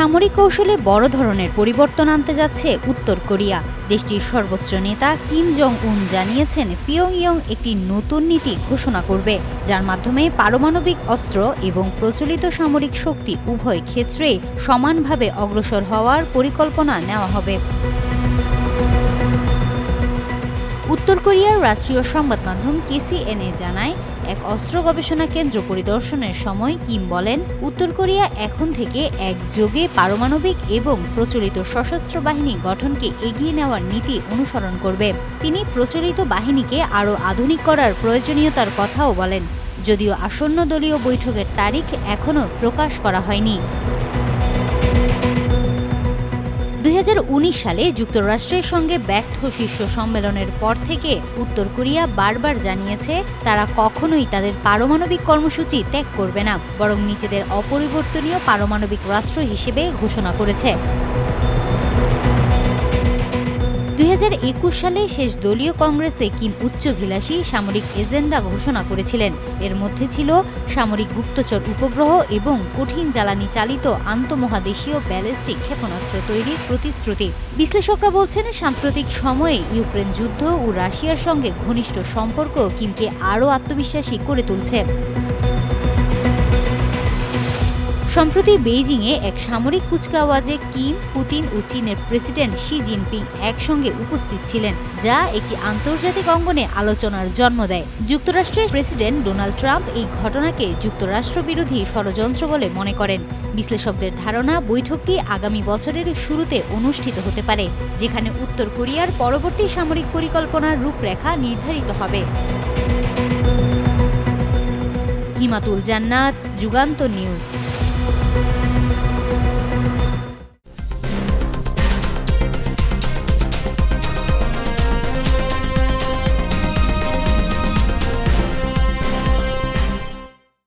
সামরিক কৌশলে বড় ধরনের পরিবর্তন আনতে যাচ্ছে উত্তর কোরিয়া। দেশটির সর্বোচ্চ নেতা কিম জং উন জানিয়েছেন পিয়ংইয়ং একটি নতুন নীতি ঘোষণা করবে, যার মাধ্যমে পারমাণবিক অস্ত্র এবং প্রচলিত সামরিক শক্তি উভয় ক্ষেত্রে সমানভাবে অগ্রসর হওয়ার পরিকল্পনা নেওয়া হবে। কোরিয়ার রাষ্ট্রীয় সংবাদ মাধ্যম কেসিএনএ জানায়, এক অস্ত্র গবেষণা কেন্দ্র পরিদর্শনের সময় কিম বলেন, উত্তর কোরিয়া এখন থেকে একযোগে পারমাণবিক এবং প্রচলিত সশস্ত্র বাহিনী গঠনকে এগিয়ে নেওয়ার নীতি অনুসরণ করবে। তিনি প্রচলিত বাহিনীকে আরও আধুনিক করার প্রয়োজনীয়তার কথাও বলেন, যদিও আসন্ন দলীয় বৈঠকের তারিখ এখনও প্রকাশ করা হয়নি। সালে যুক্তরাষ্ট্রের সঙ্গে ব্যর্থ শীর্ষ সম্মেলনের পর থেকে উত্তর কোরিয়া বারবার জানিয়েছে তারা কখনোই তাদের পারমাণবিক কর্মসূচি ত্যাগ করবে না, বরং নিজেদের অপরিবর্তনীয় পারমাণবিক রাষ্ট্র হিসেবে ঘোষণা করেছে। সালে শেষ দলীয় কংগ্রেসে কিম উচ্চভিলাষী সামরিক এজেন্ডা ঘোষণা করেছিলেন। এর মধ্যে ছিল সামরিক গুপ্তচর উপগ্রহ এবং কঠিন জ্বালানি চালিত আন্তমহাদেশীয় ব্যালিস্টিক ক্ষেপণাস্ত্র তৈরির প্রতিশ্রুতি। বিশ্লেষকরা বলছেন, সাম্প্রতিক সময়ে ইউক্রেন যুদ্ধ ও রাশিয়ার সঙ্গে ঘনিষ্ঠ সম্পর্ক কিমকে আরও আত্মবিশ্বাসী করে তুলছে। সম্প্রতি বেইজিংয়ে এক সামরিক কুচকাওয়াজে কিম, পুতিন ও চীনের প্রেসিডেন্ট শি জিনপিং একসঙ্গে উপস্থিত ছিলেন, যা একটি আন্তর্জাতিক অঙ্গনে আলোচনার জন্ম দেয়। যুক্তরাষ্ট্রের প্রেসিডেন্ট ডোনাল্ড ট্রাম্প এই ঘটনাকে যুক্তরাষ্ট্র বিরোধী ষড়যন্ত্র বলে মনে করেন। বিশ্লেষকদের ধারণা, বৈঠকটি আগামী বছরের শুরুতে অনুষ্ঠিত হতে পারে, যেখানে উত্তর কোরিয়ার পরবর্তী সামরিক পরিকল্পনার রূপরেখা নির্ধারিত হবে। হিমাতুল জান্নাত, যুগান্ত নিউজ। Música